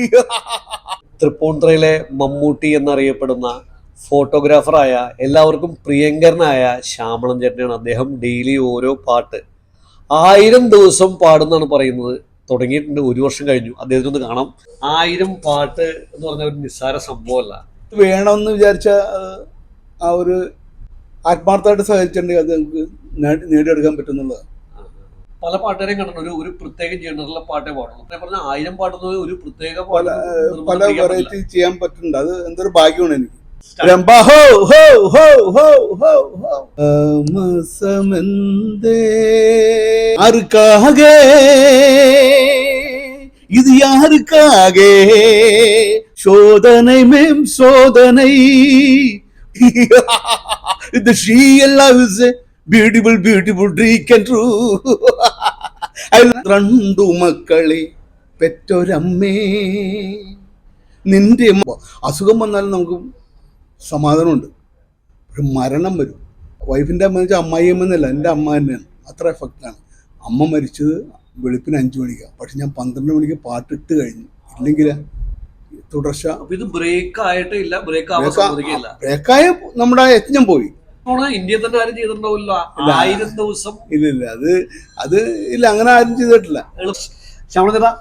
തൃപ്പൂണിത്തുറയിലെ മമ്മൂട്ടി എന്നറിയപ്പെടുന്ന ഫോട്ടോഗ്രാഫറായ എല്ലാവർക്കും പ്രിയങ്കരനായ ശ്യാമളം ചേട്ടനാണ് അദ്ദേഹം ഡെയിലി ഓരോ പാട്ട് ആയിരം ദിവസം പാടുന്നാണ് പറയുന്നത്. തുടങ്ങിയിട്ടുണ്ട് ഒരു വർഷം കഴിഞ്ഞു. അദ്ദേഹത്തിനൊന്ന് കാണാം. ആയിരം പാട്ട് എന്ന് പറഞ്ഞ ഒരു നിസ്സാര സംഭവമല്ല. വേണമെന്ന് വിചാരിച്ച ആ ഒരു ആത്മാർത്ഥമായിട്ട് സഹകരിച്ചിട്ടുണ്ടെങ്കിൽ അത് നേടിയെടുക്കാൻ പറ്റുന്നുള്ളത് പല പാട്ടുകാരെയും കണ്ടിട്ടുണ്ട് ഒരു ഒരു പ്രത്യേക ജനറിലെ പാട്ടേ പാടുള്ളൂ ഞാൻ പറഞ്ഞ ആയിരം പാടുന്നത് ഒരു പ്രത്യേക പല പാട്ട് നിർബന്ധം പല ചെയ്യാൻ പറ്റില്ല. വെറൈറ്റി ചെയ്യാൻ പറ്റുന്നുണ്ട് അത് എന്തൊരു ഭാഗ്യമാണ് എനിക്ക് Start. രംഭ ഹോ ഹോ ഹോ ഹോ ഹോ ഹോ താമസമെന്തേ ആർക്കാക இது யாருக்காக சோதனை மேம் சோதனை இந்த ஷீ எல்லாம் ബ്യൂട്ടിഫുൾ ബ്യൂട്ടിഫുൾ ഡ്രീക്ക് ആൻഡ് രണ്ടു മക്കളെ പെറ്റൊരമ്മേ. നിന്റെ അസുഖം വന്നാൽ നമുക്ക് സമാധാനമുണ്ട്. ഒരു മരണം വരും. വൈഫിന്റെ അമ്മ എന്ന് വെച്ചാൽ അമ്മായി എന്നല്ല എന്റെ അമ്മ തന്നെയാണ്. അത്ര എഫക്റ്റാണ് അമ്മ മരിച്ചത് വെളുപ്പിന് അഞ്ചു മണിക്കാണ് പക്ഷെ ഞാൻ പന്ത്രണ്ട് മണിക്ക് പാട്ടിട്ട് കഴിഞ്ഞു. ഇല്ലെങ്കിൽ തുടർച്ച ഇത് ബ്രേക്ക് ആയിട്ടില്ല ബ്രേക്ക് ബ്രേക്കായ നമ്മുടെ യജ്ഞം പോയി. ഇന്ത്യയിൽ തന്നെ ആരും ചെയ്തിട്ടുണ്ടാവില്ല. ആയിരം ദിവസം ഇല്ല ഇല്ല അത് അത് ഇല്ല. അങ്ങനെ ആരും ചെയ്തിട്ടില്ല. ശ്യാമള ചേട്ടാ